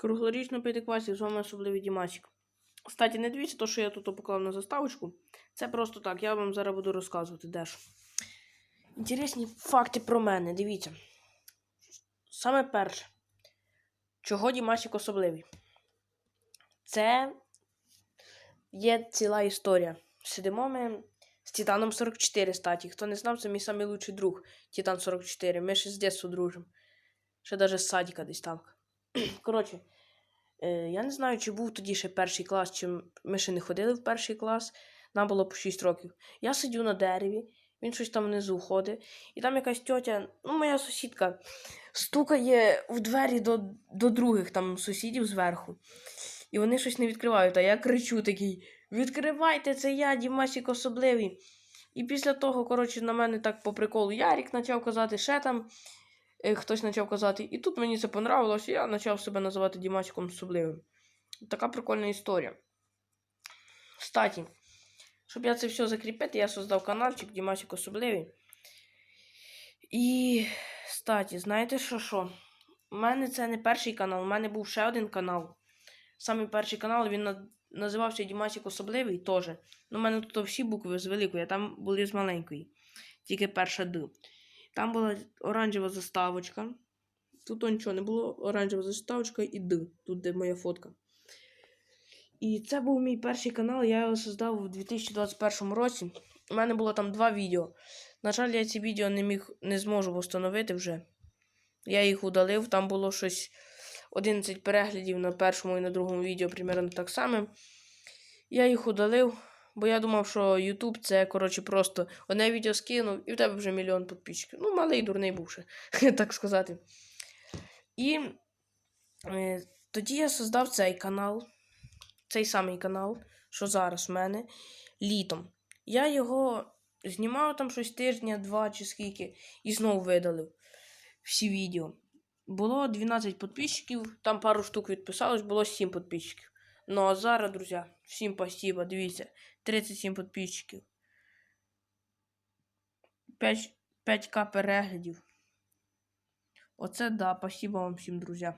Круглорічно п'ятикласів, з вами особливий Дімасік. Кстати, не дивіться, то, що я тут поклав на заставочку. Це просто так, я вам зараз буду розказувати дещо. Інтересні факти про мене, дивіться. Саме перше. Чого Дімасік особливий? Це є ціла історія. Сидимо ми з Титаном 44 статі. Хто не знав, це мій лучший друг Титан 44. Ми ще з дитинства дружимо. Ще навіть з садика десь там. Коротше, е, я не знаю, чи був тоді ще перший клас, чи ми ще не ходили в перший клас. Нам було по 6 років. Я сидю на дереві, він щось там внизу ходить, і там якась тьотя, ну, моя сусідка, стукає в двері до, до других там сусідів зверху. І вони щось не відкривають. А я кричу такий: Відкривайте, це я, Дімасік особливий. І після того, коротше, на мене так по приколу Ярік почав казати, ще там хтось почав казати. І тут мені це понравилось, і я почав себе називати Дімасіком особливим. Така прикольна історія. Кстати, щоб я це все закріпити, я создав каналчик Дімасік особливий. І, кстати, знаєте що що? У мене це не перший канал, у мене був ще один канал. Самий перший канал він на- називався Дімасік Особливий теж. Ну, у мене тут всі букви з великої, а там були з маленької. Тільки перша Д. Там була оранжева заставочка. Тут нічого не було. Оранжева заставочка і Д. Тут де моя фотка. І це був мій перший канал, я його создав у 2021 році. У мене було там два відео. На жаль, я ці відео не міг не зможу встановити вже. Я їх удалив, там було щось 11 переглядів на першому і на другому відео примерно так само. Я їх удалив, бо я думав, що YouTube це, коротше, просто одне відео скинув, і в тебе вже мільйон підписчиків. Ну, малий дурний був ще, так сказати. І е, тоді я создав цей канал, цей самий канал, що зараз в мене, літом. Я його знімав там щось тижня, два чи скільки, і знову видалив всі відео. Було 12 підписчиків, там пару штук відписалось, було 7 підписчиків. Ну а зараз, друзі, всім спасибо, дивіться, 37 підписчиків. 5, 5к переглядів. Оце да, спасибо вам всім, друзі.